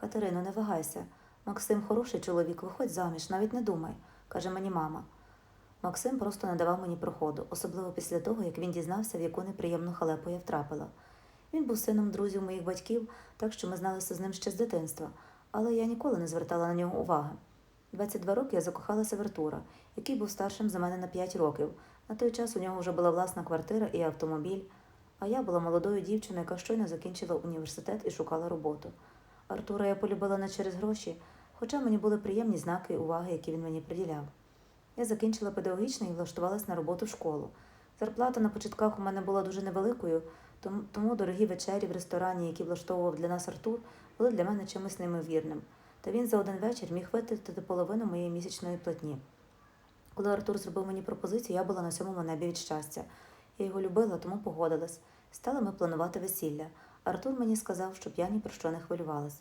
Катерино, не вагайся. Максим хороший чоловік, виходь заміж, навіть не думай, каже мені мама. Максим просто не давав мені проходу, особливо після того, як він дізнався, в яку неприємну халепу я втрапила. Він був сином друзів моїх батьків, так що ми зналися з ним ще з дитинства, але я ніколи не звертала на нього уваги. 22 роки я закохалася в Артура, який був старшим за мене на 5 років. На той час у нього вже була власна квартира і автомобіль, а я була молодою дівчиною, яка щойно закінчила університет і шукала роботу. Артура я полюбила не через гроші, хоча мені були приємні знаки і уваги, які він мені приділяв. Я закінчила педагогічний і влаштувалась на роботу в школу. Зарплата на початках у мене була дуже невеликою, тому, дорогі вечері в ресторані, які влаштовував для нас Артур, були для мене чимось неймовірним. Та він за один вечір міг витратити половину моєї місячної платні. Коли Артур зробив мені пропозицію, я була на сьомому небі від щастя. Я його любила, тому погодилась. Стали ми планувати весілля. Артур мені сказав, щоб я ні про що не хвилювалась.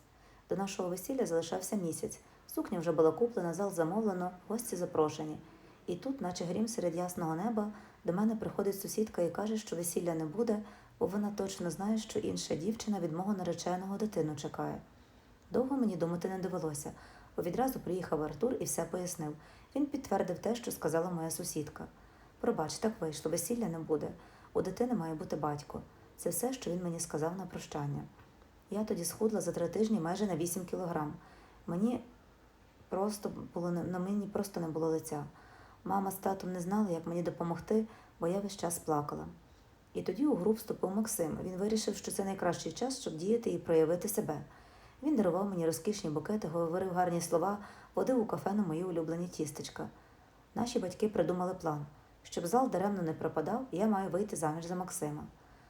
До нашого весілля залишався місяць. Сукня вже була куплена, зал замовлено, гості запрошені. І тут, наче грім серед ясного неба, до мене приходить сусідка і каже, що весілля не буде, бо вона точно знає, що інша дівчина від мого нареченого дитину чекає. Довго мені думати не довелося, бо відразу приїхав Артур і все пояснив. Він підтвердив те, що сказала моя сусідка. Пробач, так вийшло, весілля не буде. У дитини має бути батько. Це все, що він мені сказав на прощання. Я тоді схудла за три тижні майже на 8 кілограм. Мені просто було на мені просто не було лиця. Мама з татом не знали, як мені допомогти, бо я весь час плакала. І тоді у гру вступив Максим. Він вирішив, що це найкращий час, щоб діяти і проявити себе. Він дарував мені розкішні букети, говорив гарні слова, водив у кафе на мої улюблені тістечка. Наші батьки придумали план. Щоб зал даремно не пропадав, я маю вийти заміж за Максима.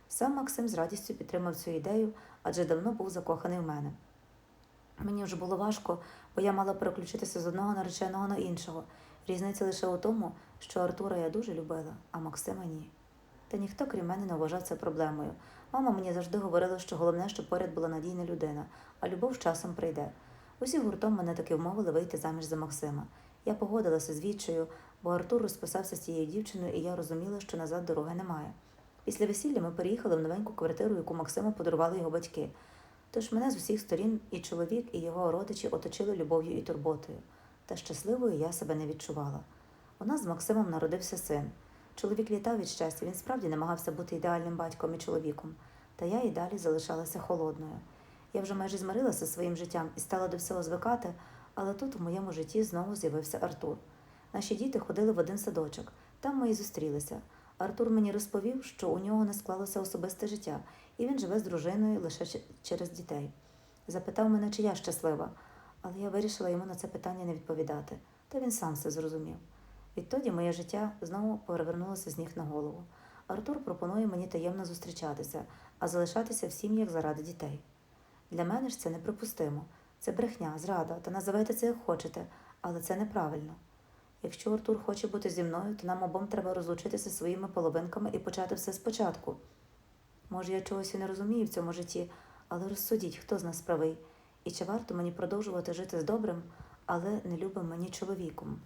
Сам Максим з радістю підтримав цю ідею, адже давно був закоханий в мене. Мені вже було важко, бо я мала переключитися з одного нареченого на іншого. Різниця лише у тому, що Артура я дуже любила, а Максима ні. Та ніхто, крім мене, не вважав це проблемою. Мама мені завжди говорила, що головне, щоб поряд була надійна людина, а любов з часом прийде. Усі гуртом мене таки вмовили вийти заміж за Максима. Я погодилася з відчаю, бо Артур розписався з цією дівчиною, і я розуміла, що назад дороги немає. Після весілля ми переїхали в новеньку квартиру, яку Максиму подарували його батьки. Тож мене з усіх сторін і чоловік, і його родичі оточили любов'ю і турботою. Та щасливою я себе не відчувала. У нас з Максимом народився син. Чоловік літав від щастя, він справді намагався бути ідеальним батьком і чоловіком. Та я і далі залишалася холодною. Я вже майже змирилася своїм життям і стала до всього звикати, але тут у моєму житті знову з'явився Артур. Наші діти ходили в один садочок, там ми і зустрілися. Артур мені розповів, що у нього не склалося особисте життя, і він живе з дружиною лише через дітей. Запитав мене, чи я щаслива, але я вирішила йому на це питання не відповідати, та він сам все зрозумів. Відтоді моє життя знову перевернулося з ніг на голову. Артур пропонує мені таємно зустрічатися, а залишатися в сім'ях заради дітей. Для мене ж це неприпустимо. Це брехня, зрада, та називайте це як хочете, але це неправильно. Якщо Артур хоче бути зі мною, то нам обом треба розлучитися своїми половинками і почати все спочатку. Може, я чогось і не розумію в цьому житті, але розсудіть, хто з нас правий, і чи варто мені продовжувати жити з добрим, але не любим мені чоловіком.